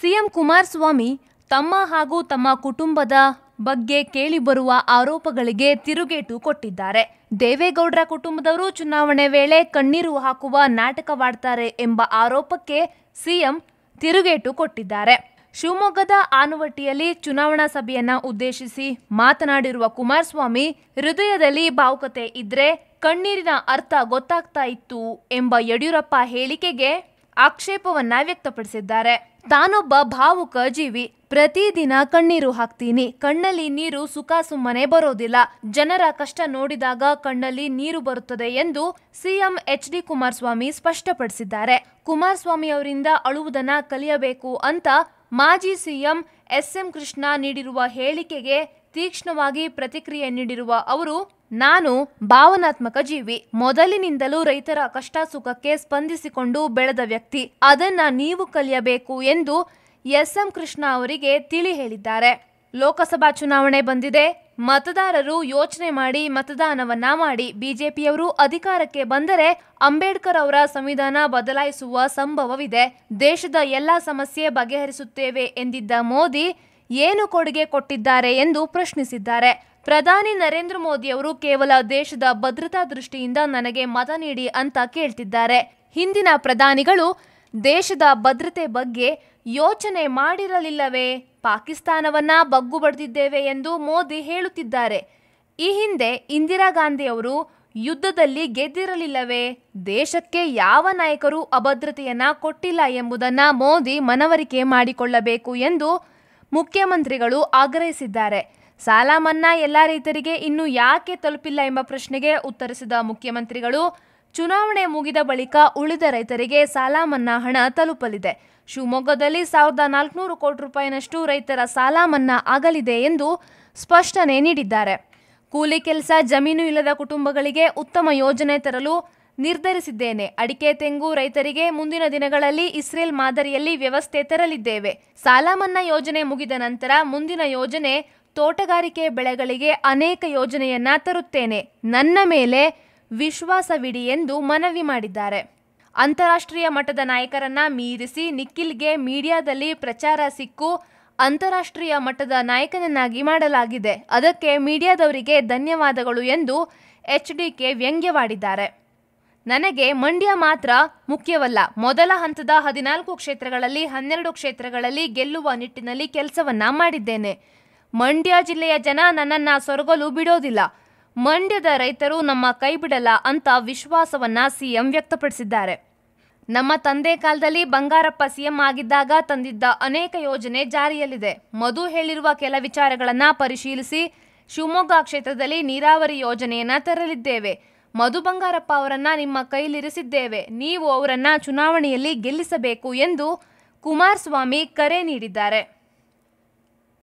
CM Kumaraswamy ತಮ್ಮ ಹಾಗೂ ತಮ್ಮ ಕುಟುಂಬದ ಬಗ್ಗೆ ಕೇಳಿಬರುವ ಆರೋಪಗಳಿಗೆ ತಿರುಗೇಟು ಕೊಟ್ಟಿದ್ದಾರೆ. ದೇವೇಗೌಡರ ಕುಟುಂಬದವರು ಚುನಾವಣೆ ವೇಳೆ ಕಣ್ಣೀರು ಹಾಕುವ ನಾಟಕವಾಡ್ತಾರೆ ಎಂಬ ಆರೋಪಕ್ಕೆ ಸಿಎಂ ತಿರುಗೇಟು ಕೊಟ್ಟಿದ್ದಾರೆ. ಶಿವಮೊಗ್ಗದ ಆನುವಟ್ಟಿಯಲ್ಲಿ ಚುನಾವಣಾ ಸಭೆಯನ್ನ ಉದ್ದೇಶಿಸಿ ಮಾತನಾಡಿರುವ ಕುಮಾರಸ್ವಾಮಿ, ಹೃದಯದಲ್ಲಿ ಭಾವುಕತೆ ಇದ್ರೆ ಕಣ್ಣೀರಿನ ಅರ್ಥ ಗೊತ್ತಾಗ್ತಾ ಇತ್ತು ಎಂಬ ಯಡಿಯೂರಪ್ಪ ಹೇಳಿಕೆಗೆ ಆಕ್ಷೇಪವನ್ನ ವ್ಯಕ್ತಪಡಿಸಿದ್ದಾರೆ. ತಾನೊಬ್ಬ ಭಾವುಕ ಜೀವಿ. ಪ್ರತಿದಿನ ಕಣ್ಣೀರು ಹಾಕ್ತೀನಿ. ಕಣ್ಣಲ್ಲಿ ನೀರು ಸುಖ ಸುಮ್ಮನೆ ಬರೋದಿಲ್ಲ. ಜನರ ಕಷ್ಟ ನೋಡಿದಾಗ ಕಣ್ಣಲ್ಲಿ ನೀರು ಬರುತ್ತದೆ ಎಂದು ಸಿಎಂ ಎಚ್. ಡಿ. ಕುಮಾರಸ್ವಾಮಿ ಸ್ಪಷ್ಟಪಡಿಸಿದ್ದಾರೆ. ಕುಮಾರಸ್ವಾಮಿ ಅವರಿಂದ ಅಳುವುದನ್ನ ಕಲಿಯಬೇಕು ಅಂತ ಮಾಜಿ ಸಿಎಂ ಎಸ್. ಎಂ. ಕೃಷ್ಣ ನೀಡಿರುವ ಹೇಳಿಕೆಗೆ ತೀಕ್ಷ್ಣವಾಗಿ ಪ್ರತಿಕ್ರಿಯೆ ನೀಡಿರುವ ಅವರು, ನಾನು ಭಾವನಾತ್ಮಕ ಜೀವಿ. ಮೊದಲಿನಿಂದಲೂ ರೈತರ ಕಷ್ಟ ಸುಖಕ್ಕೆ ಸ್ಪಂದಿಸಿಕೊಂಡು ಬೆಳೆದ ವ್ಯಕ್ತಿ. ಅದನ್ನ ನೀವು ಕಲಿಯಬೇಕು ಎಂದು ಎಸ್. ಎಂ. ಕೃಷ್ಣ ಅವರಿಗೆ ತಿಳಿ ಹೇಳಿದ್ದಾರೆ. ಲೋಕಸಭಾ ಚುನಾವಣೆ ಬಂದಿದೆ. ಮತದಾರರು ಯೋಚನೆ ಮಾಡಿ ಮತದಾನವನ್ನ ಮಾಡಿ. ಬಿಜೆಪಿಯವರು ಅಧಿಕಾರಕ್ಕೆ ಬಂದರೆ ಅಂಬೇಡ್ಕರ್ ಅವರ ಸಂವಿಧಾನ ಬದಲಾಯಿಸುವ ಸಂಭವವಿದೆ. ದೇಶದ ಎಲ್ಲಾ ಸಮಸ್ಯೆ ಬಗೆಹರಿಸುತ್ತೇವೆ ಎಂದಿದ್ದ ಮೋದಿ ಏನು ಕೊಡುಗೆ ಕೊಟ್ಟಿದ್ದಾರೆ ಎಂದು ಪ್ರಶ್ನಿಸಿದ್ದಾರೆ. ಪ್ರಧಾನಿ ನರೇಂದ್ರ ಮೋದಿ ಅವರು ಕೇವಲ ದೇಶದ ಭದ್ರತಾ ದೃಷ್ಟಿಯಿಂದ ನನಗೆ ಮತ ನೀಡಿ ಅಂತ ಕೇಳ್ತಿದ್ದಾರೆ. ಹಿಂದಿನ ಪ್ರಧಾನಿಗಳು ದೇಶದ ಭದ್ರತೆ ಬಗ್ಗೆ ಯೋಚನೆ ಮಾಡಿರಲಿಲ್ಲವೇ? ಪಾಕಿಸ್ತಾನವನ್ನ ಬಗ್ಗು ಬಡ್ದಿದ್ದೇವೆ ಎಂದು ಮೋದಿ ಹೇಳುತ್ತಿದ್ದಾರೆ. ಈ ಹಿಂದೆ ಇಂದಿರಾ ಗಾಂಧಿ ಅವರು ಯುದ್ಧದಲ್ಲಿ ಗೆದ್ದಿರಲಿಲ್ಲವೇ? ದೇಶಕ್ಕೆ ಯಾವ ನಾಯಕರು ಅಭದ್ರತೆಯನ್ನ ಕೊಟ್ಟಿಲ್ಲ ಎಂಬುದನ್ನ ಮೋದಿ ಮನವರಿಕೆ ಮಾಡಿಕೊಳ್ಳಬೇಕು ಎಂದು ಮುಖ್ಯಮಂತ್ರಿಗಳು ಆಗ್ರಹಿಸಿದ್ದಾರೆ. ಸಾಲ ಮನ್ನಾ ಎಲ್ಲ ರೈತರಿಗೆ ಇನ್ನೂ ಯಾಕೆ ತಲುಪಿಲ್ಲ ಎಂಬ ಪ್ರಶ್ನೆಗೆ ಉತ್ತರಿಸಿದ ಮುಖ್ಯಮಂತ್ರಿಗಳು, ಚುನಾವಣೆ ಮುಗಿದ ಬಳಿಕ ಉಳಿದ ರೈತರಿಗೆ ಸಾಲ ಮನ್ನಾ ಹಣ ತಲುಪಲಿದೆ. ಶಿವಮೊಗ್ಗದಲ್ಲಿ ಸಾವಿರದ ನಾಲ್ಕುನೂರು ಕೋಟಿ ರೂಪಾಯಿನಷ್ಟು ರೈತರ ಸಾಲ ಮನ್ನಾ ಆಗಲಿದೆ ಎಂದು ಸ್ಪಷ್ಟನೆ ನೀಡಿದ್ದಾರೆ. ಕೂಲಿ ಕೆಲಸ, ಜಮೀನು ಇಲ್ಲದ ಕುಟುಂಬಗಳಿಗೆ ಉತ್ತಮ ಯೋಜನೆ ತರಲು ನಿರ್ಧರಿಸಿದ್ದೇನೆ. ಅಡಿಕೆ, ತೆಂಗು ರೈತರಿಗೆ ಮುಂದಿನ ದಿನಗಳಲ್ಲಿ ಇಸ್ರೇಲ್ ಮಾದರಿಯಲ್ಲಿ ವ್ಯವಸ್ಥೆ ತರಲಿದ್ದೇವೆ. ಸಾಲ ಯೋಜನೆ ಮುಗಿದ ನಂತರ ಮುಂದಿನ ಯೋಜನೆ ತೋಟಗಾರಿಕೆ ಬೆಳೆಗಳಿಗೆ ಅನೇಕ ಯೋಜನೆಯನ್ನ ತರುತ್ತೇನೆ. ನನ್ನ ಮೇಲೆ ವಿಶ್ವಾಸವಿಡಿ ಎಂದು ಮನವಿ ಮಾಡಿದ್ದಾರೆ. ಅಂತಾರಾಷ್ಟ್ರೀಯ ಮಟ್ಟದ ನಾಯಕರನ್ನ ಮೀರಿಸಿ ನಿಖಿಲ್ಗೆ ಮೀಡಿಯಾದಲ್ಲಿ ಪ್ರಚಾರ ಸಿಕ್ಕು ಅಂತಾರಾಷ್ಟ್ರೀಯ ಮಟ್ಟದ ನಾಯಕನನ್ನಾಗಿ ಮಾಡಲಾಗಿದೆ. ಅದಕ್ಕೆ ಮೀಡಿಯಾದವರಿಗೆ ಧನ್ಯವಾದಗಳು ಎಂದು ಎಚ್ ಡಿಕೆ ವ್ಯಂಗ್ಯವಾಡಿದ್ದಾರೆ. ನನಗೆ ಮಂಡ್ಯ ಮಾತ್ರ ಮುಖ್ಯವಲ್ಲ. ಮೊದಲ ಹಂತದ ಹದಿನಾಲ್ಕು ಕ್ಷೇತ್ರಗಳಲ್ಲಿ, ಹನ್ನೆರಡು ಕ್ಷೇತ್ರಗಳಲ್ಲಿ ಗೆಲ್ಲುವ ನಿಟ್ಟಿನಲ್ಲಿ ಕೆಲಸವನ್ನ ಮಾಡಿದ್ದೇನೆ. ಮಂಡ್ಯ ಜಿಲ್ಲೆಯ ಜನ ನನ್ನನ್ನ ಸೊರಗಲು ಬಿಡೋದಿಲ್ಲ. ಮಂಡ್ಯದ ರೈತರು ನಮ್ಮ ಕೈ ಬಿಡಲ್ಲ ಅಂತ ವಿಶ್ವಾಸವನ್ನ ಸಿಎಂ ವ್ಯಕ್ತಪಡಿಸಿದ್ದಾರೆ. ನಮ್ಮ ತಂದೆ ಕಾಲದಲ್ಲಿ ಬಂಗಾರಪ್ಪ ಸಿಎಂ ಆಗಿದ್ದಾಗ ತಂದಿದ್ದ ಅನೇಕ ಯೋಜನೆ ಜಾರಿಯಲ್ಲಿದೆ. ಮಧು ಹೇಳಿರುವ ಕೆಲ ವಿಚಾರಗಳನ್ನ ಪರಿಶೀಲಿಸಿ ಶಿವಮೊಗ್ಗ ಕ್ಷೇತ್ರದಲ್ಲಿ ನೀರಾವರಿ ಯೋಜನೆಯನ್ನ ತರಲಿದ್ದೇವೆ. ಮಧು ಬಂಗಾರಪ್ಪ ಅವರನ್ನ ನಿಮ್ಮ ಕೈಲಿರಿಸಿದ್ದೇವೆ. ನೀವು ಅವರನ್ನ ಚುನಾವಣೆಯಲ್ಲಿ ಗೆಲ್ಲಿಸಬೇಕು ಎಂದು ಕುಮಾರಸ್ವಾಮಿ ಕರೆ ನೀಡಿದ್ದಾರೆ.